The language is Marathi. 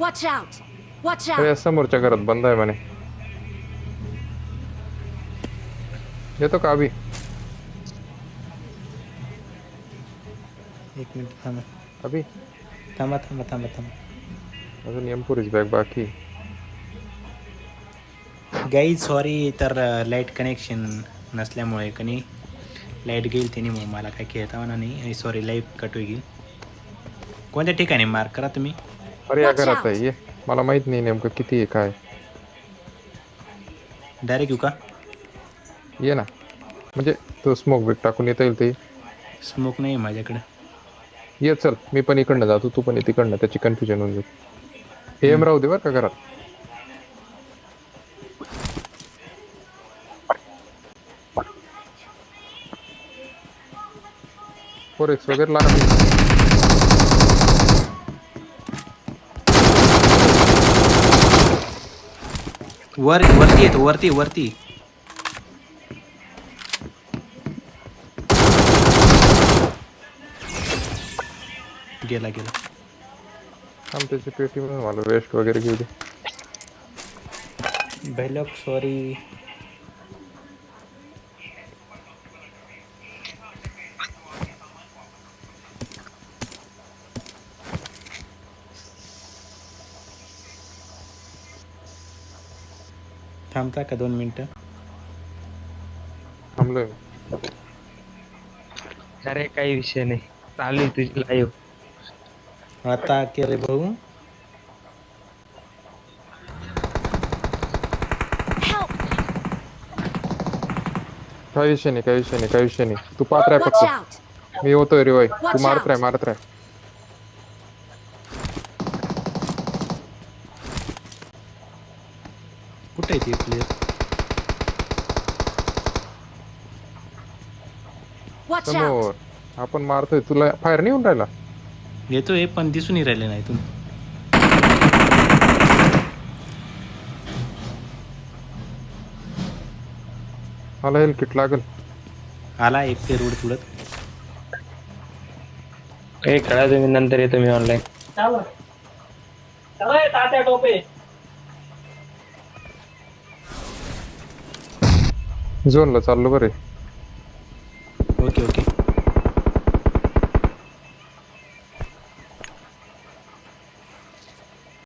Watch out! Watch out! समोरच्या घरात बंद आहे म्हणे. येतो का अभि? एक मिनिट थांबा. अभि? थांबा थांबा थांबा थांबा. अजून एमपुरीच बॅग बाकी. गाई सॉरी तर लाइट कनेक्शन नसल्यामुळे कनी लाइट गेईल त्याने मग मला काय खेळता म्हणा नाही. सॉरी लाइट कट होईल. कोणत्या ठिकाणी मार्क करा तुम्ही? अरे या घरात. आहे. ये. मला माहीत नाही नेमकं किती आहे काय. डायरेक्ट येऊ का? ये ना. म्हणजे तो स्मोक ब्रेक टाकून येता येईल ते. स्मोक नाही माझ्याकडे. ये चल. मी पण इकडनं जातो तू पण ये तिकडनं. त्याची कन्फ्युजन होऊन जाईल. एम राहू दे बरं का घरात. फोर एक्स वगैरे लागत वर वरती येतो वरती वरती. गेला गेला. थांब त्याची पेटी मला वेस्ट वगैरे घेऊ दे. सॉरी थांबता का दोन मिनटं थांबलोय. अरे काही विषय नाही चालू आहे तुझी लाईव्ह आता के रे भाऊ Help! काही विषय नाही काही विषय नाही काही विषय नाही तू राह Watch फक्त out! मी होतोय रे तू Watch मारत. राह मारत राह आहे ते! समोर. आपण मारतोय तुला फायर नाही होऊन राहिला? येतोय पण दिसूनही राहिले नाही तुम्ही मला हेल्थ किट लागल. आला एक ते रोड तुडत काही कळा तुम्ही नंतर येतो मी ऑनलाईन झोनला चाललो बरे ओके ओके.